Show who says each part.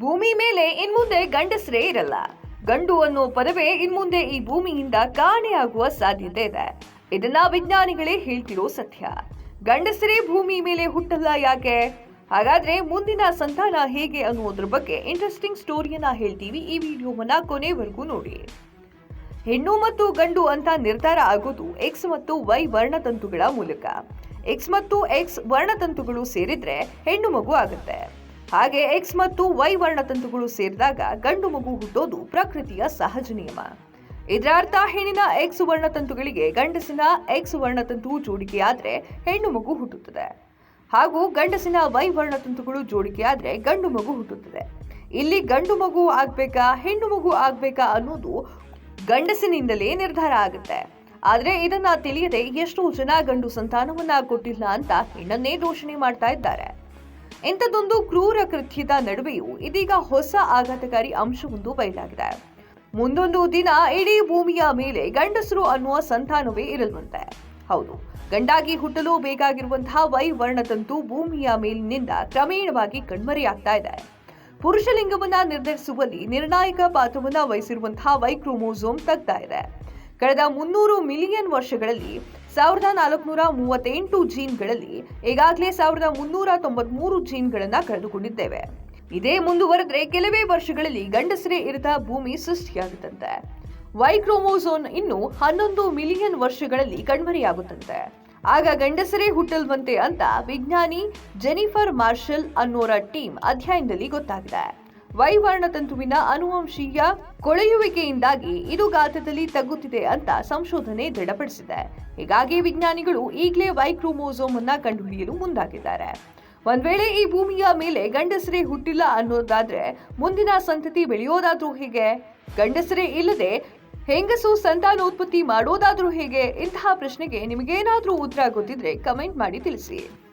Speaker 1: ಭೂಮಿ ಮೇಲೆ ಇನ್ಮುಂದೆ ಗಂಡಸರೇ ಇರಲ್ಲ. ಗಂಡು ಅನ್ನೋ ಪದವೇ ಇನ್ಮುಂದೆ ಈ ಭೂಮಿಯಿಂದ ಕಾಣೆಯಾಗುವ ಸಾಧ್ಯತೆ ಇದೆ. ಇದನ್ನ ವಿಜ್ಞಾನಿಗಳೇ ಹೇಳ್ತಿರೋ ಸತ್ಯ. ಗಂಡಸರೇ ಭೂಮಿ ಮೇಲೆ ಹುಟ್ಟಲ್ಲ ಯಾಕೆ? ಹಾಗಾದ್ರೆ ಮುಂದಿನ ಸಂತಾನ ಹೇಗೆ ಅನ್ನೋದ್ರ ಬಗ್ಗೆ ಇಂಟ್ರೆಸ್ಟಿಂಗ್ ಸ್ಟೋರಿಯನ್ನ ಹೇಳ್ತೀವಿ ಈ ವಿಡಿಯೋವನ್ನ ಕೊನೆವರೆಗೂ ನೋಡಿ. ಹೆಣ್ಣು ಮತ್ತು ಗಂಡು ಅಂತ ನಿರ್ಧಾರ ಆಗೋದು ಎಕ್ಸ್ ಮತ್ತು ವೈ ವರ್ಣತಂತುಗಳ ಮೂಲಕ. ಎಕ್ಸ್ ಮತ್ತು ಎಕ್ಸ್ ವರ್ಣತಂತುಗಳು ಸೇರಿದ್ರೆ ಹೆಣ್ಣು ಮಗು ಆಗುತ್ತೆ. ಹಾಗೆ ಎಕ್ಸ್ ಮತ್ತು ವೈ ವರ್ಣತಂತುಗಳು ಸೇರಿದಾಗ ಗಂಡು ಮಗು ಹುಟ್ಟೋದು ಪ್ರಕೃತಿಯ ಸಹಜ ನಿಯಮ. ಇದರ ಅರ್ಥ ಹೆಣ್ಣಿನ ಎಕ್ಸ್ ವರ್ಣತಂತುಗಳಿಗೆ ಗಂಡಸಿನ ಎಕ್ಸ್ ವರ್ಣತಂತು ಜೋಡಿಕೆಯಾದ್ರೆ ಹೆಣ್ಣು ಮಗು ಹುಟ್ಟುತ್ತದೆ. ಹಾಗೂ ಗಂಡಸಿನ ವೈ ವರ್ಣತಂತುಗಳು ಜೋಡಿಕೆಯಾದ್ರೆ ಗಂಡು ಮಗು ಹುಟ್ಟುತ್ತದೆ. ಇಲ್ಲಿ ಗಂಡು ಮಗು ಆಗ್ಬೇಕಾ, ಹೆಣ್ಣು ಮಗು ಆಗ್ಬೇಕಾ ಅನ್ನೋದು ಗಂಡಸಿನಿಂದಲೇ ನಿರ್ಧಾರ ಆಗುತ್ತೆ. ಆದರೆ ಇದನ್ನ ತಿಳಿಯದೆ ಎಷ್ಟೋ ಜನ ಗಂಡು ಸಂತಾನವನ್ನ ಕೊಟ್ಟಿಲ್ಲ ಅಂತ ಹೆಣ್ಣನ್ನೇ ದೂಷಣೆ ಮಾಡ್ತಾ ಇದ್ದಾರೆ. ಇಂಥದ್ದೊಂದು ಕ್ರೂರ ಕೃತ್ಯದ ನಡುವೆಯೂ ಇದೀಗ ಹೊಸ ಆಘಾತಕಾರಿ ಅಂಶವೊಂದು ಬಯಲಾಗಿದೆ ಮುಂದೊಂದು ದಿನ ಇಡೀ ಭೂಮಿಯ ಮೇಲೆ ಗಂಡಸರು ಅನ್ನುವ ಸಂತಾನವೇ ಇರಲ್ವಂತೆ. ಹೌದು, ಗಂಡಾಗಿ ಹುಟ್ಟಲು ಬೇಕಾಗಿರುವಂತಹ ವೈ ವರ್ಣದಂತೂ ಭೂಮಿಯ ಮೇಲಿನಿಂದ ಕ್ರಮೇಣವಾಗಿ ಕಣ್ಮರೆಯಾಗ್ತಾ ಇದೆ. ಪುರುಷಲಿಂಗವನ್ನ ನಿರ್ಧರಿಸುವಲ್ಲಿ ನಿರ್ಣಾಯಕ ಪಾತ್ರವನ್ನ ವಹಿಸಿರುವಂತಹ ವೈ ಕ್ರೋಮೋಸೋಮ್ ತಗ್ತಾ ಇದೆ. ಕಳೆದ ಮುನ್ನೂರು ಮಿಲಿಯನ್ ವರ್ಷಗಳಲ್ಲಿ ಸಾವಿರದ ನಾಲ್ಕುನೂರ ಮೂವತ್ತೆಂಟು ಜೀನ್ಗಳಲ್ಲಿ ಈಗಾಗಲೇ ಸಾವಿರದ ಮುನ್ನೂರ ತೊಂಬತ್ಮೂರು ಜೀನ್ಗಳನ್ನು ಕಳೆದುಕೊಂಡಿದ್ದೇವೆ. ಇದೇ ಮುಂದುವರೆದ್ರೆ ಕೆಲವೇ ವರ್ಷಗಳಲ್ಲಿ ಗಂಡಸರೇ ಇರದ ಭೂಮಿ ಸೃಷ್ಟಿಯಾಗುತ್ತಂತೆ. ವೈ ಕ್ರೋಮೋಸೋನ್ ಇನ್ನು ಹನ್ನೊಂದು ಮಿಲಿಯನ್ ವರ್ಷಗಳಲ್ಲಿ ಕಣ್ಮರೆಯಾಗುತ್ತಂತೆ. ಆಗ ಗಂಡಸರೇ ಹುಟ್ಟಲ್ವಂತೆ ಅಂತ ವಿಜ್ಞಾನಿ ಜೆನಿಫರ್ ಮಾರ್ಷಲ್ ಅನ್ನೋರ ಟೀಮ್ ಅಧ್ಯಯನದಲ್ಲಿ ಗೊತ್ತಾಗಿದೆ. ವೈವರ್ಣತಂತುವಿನ ಅನುವಂಶೀಯ ಕೊಳೆಯುವಿಕೆಯಿಂದಾಗಿ ಇದು ಗಾತ್ರದಲ್ಲಿ ತಗ್ಗುತ್ತಿದೆ ಅಂತ ಸಂಶೋಧನೆ ದೃಢಪಡಿಸಿದೆ. ಹೀಗಾಗಿ ವಿಜ್ಞಾನಿಗಳು ಈಗಲೇ ವೈಕ್ರೋಮೋಸೋಮ್ ಅನ್ನ ಕಂಡುಹಿಡಿಯಲು ಮುಂದಾಗಿದ್ದಾರೆ. ಒಂದ್ ವೇಳೆ ಈ ಭೂಮಿಯ ಮೇಲೆ ಗಂಡಸರೇ ಹುಟ್ಟಿಲ್ಲ ಅನ್ನೋದಾದ್ರೆ ಮುಂದಿನ ಸಂತತಿ ಬೆಳೆಯೋದಾದ್ರೂ ಹೇಗೆ? ಗಂಡಸರೇ ಇಲ್ಲದೆ ಹೆಂಗಸು ಸಂತಾನೋತ್ಪತ್ತಿ ಮಾಡೋದಾದ್ರೂ ಹೇಗೆ? ಇಂತಹ ಪ್ರಶ್ನೆಗೆ ನಿಮಗೇನಾದ್ರೂ ಉತ್ತರ ಗೊತ್ತಿದ್ರೆ ಕಮೆಂಟ್ ಮಾಡಿ ತಿಳಿಸಿ.